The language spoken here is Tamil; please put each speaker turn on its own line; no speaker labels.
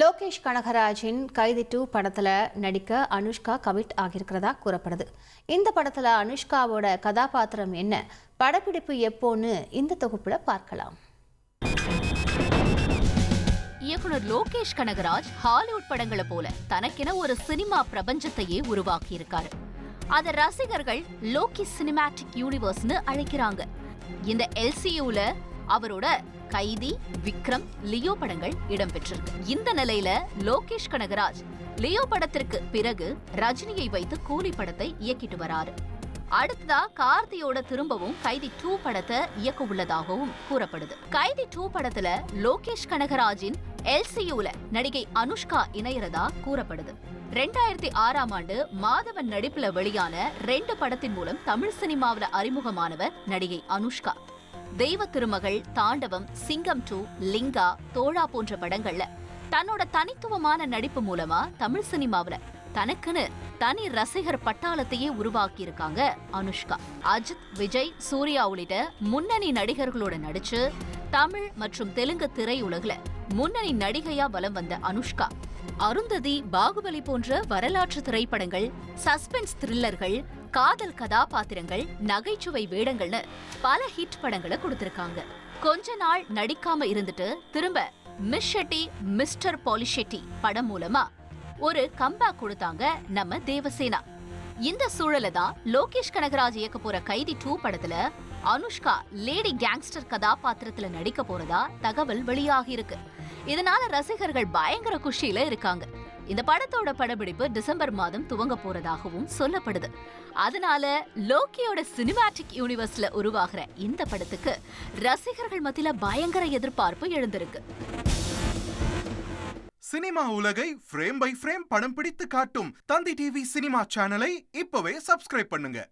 லோகேஷ் கனகராஜின் கைதி டூ படத்தில் நடிக்க அனுஷ்கா கமிட் ஆகியிருக்கிறதா கூறப்படுது. இந்த படத்தில் அனுஷ்காவோட கதாபாத்திரம் என்ன? படப்பிடிப்பு எப்போன்னு இந்த தொகுப்பில் பார்க்கலாம்.
இயக்குனர் லோகேஷ் கனகராஜ் ஹாலிவுட் படங்களை போல தனக்கென ஒரு சினிமா பிரபஞ்சத்தையே உருவாக்கி இருக்காரு ரசிகர்கள் லோகி சினிமேட்டிக் யூனிவர்ஸ்னு அழைக்கிறாங்க. இந்த எல்சியூல அவரோட கைதி விக்ரம் லியோ படங்கள் இடம்பெற்றிருக்கு. இந்த நிலையில லோகேஷ் கனகராஜ் லியோ படத்திற்கு பிறகு ரஜினியை வைத்து கூலி படத்தை இயக்கிட்டு வராரு. அடுத்ததா கார்த்தியோட திரும்பவும் கைதி டூ படத்தை இயக்க உள்ளதாகவும் கூறப்படுது. கைதி டூ படத்துல லோகேஷ் கனகராஜின் எல்சியூல நடிகை அனுஷ்கா இணையறதா கூறப்படுது. ரெண்டாயிரத்தி ஆறாம் ஆண்டு மாதவன் நடிப்புல வெளியான ரெண்டு படத்தின் மூலம் தமிழ் சினிமாவில அறிமுகமானவர் நடிகை அனுஷ்கா. தெய்வ திருமகள் தாண்டவம் சிங்கம் டூ லிங்கா தோழா போன்ற படங்கள்ல தன்னோட தனித்துவமான நடிப்பு மூலமா தமிழ் சினிமாவுல தனக்குன்னு தனி ரசிகர் பட்டாளத்தையே உருவாக்கி இருக்காங்க அனுஷ்கா. அஜித் விஜய் சூர்யா உள்ளிட்ட முன்னணி நடிகர்களோட நடிச்சு தமிழ் மற்றும் தெலுங்கு திரையுலகில் முன்னணி நடிகையா வலம் வந்த அனுஷ்கா. அருந்ததி பாகுபலி போன்ற வரலாற்று திரைப்படங்கள் சஸ்பென்ஸ் த்ரில்லர்கள் காதல் கதாபாத்திரங்கள் நகைச்சுவை வேடங்கள்னு பல ஹிட் படங்களை கொடுத்திருக்காங்க. கொஞ்ச நாள் நடிக்காம இருந்துட்டு திரும்ப மிஸ் ஷெட்டி மிஸ்டர் பாலிஷெட்டி படம் மூலமா ஒரு கம்பேக் கொடுத்தாங்க நம்ம தேவசேனா. இந்த சூழல தான் லோகேஷ் கனகராஜ் இயக்க போற கைதி டூ படத்துல அனுஷ்கா லேடி கேங்ஸ்டர் கதாபாத்திரத்துல நடிக்க போறதா தகவல் வெளியாகி இருக்கு. இதனால ரசிகர்கள் பயங்கர குஷியில இருக்காங்க. இந்த படத்தோட படப்பிடிப்பு டிசம்பர் மாதம் துவங்க போறதாகவும் சொல்லப்படுது. அதனால லோக்கியோட சினிமாட்டிக் யூனிவர்ஸ்ல உருவாகிற இந்த படத்துக்கு ரசிகர்கள் மத்தியில பயங்கர எதிர்பார்ப்பு எழுந்திருக்கு.
சினிமா உலகை ஃப்ரேம் பை ஃப்ரேம் படம் பிடித்து காட்டும் தந்தி டிவி சினிமா சேனலை இப்பவே சப்ஸ்கிரைப் பண்ணுங்க.